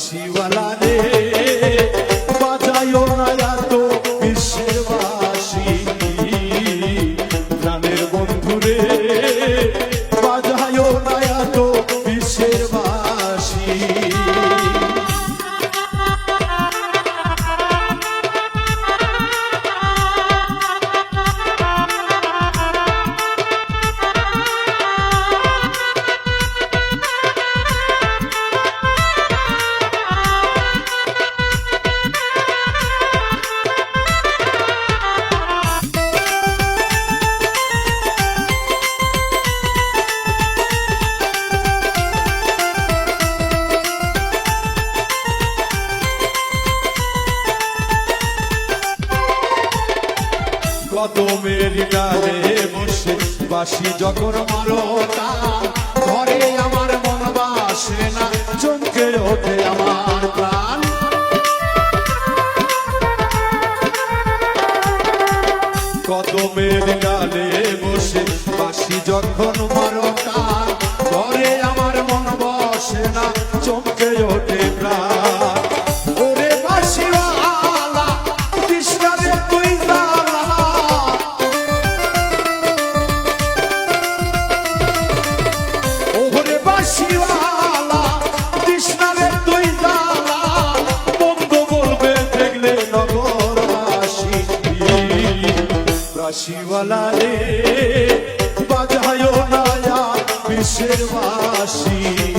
શિવલા દેવ কদমের গালে বসে বাসি যখন মারো তার, ঘরে আমার মন বাসে না চমকে ওঠে আমার প্রাণ। কদমের গালে বসে বাসি যখন মারো তার, ঘরে আমার মন বসে না রাশিওয়ালা রে বাজায় না বিশ্বের বাসী।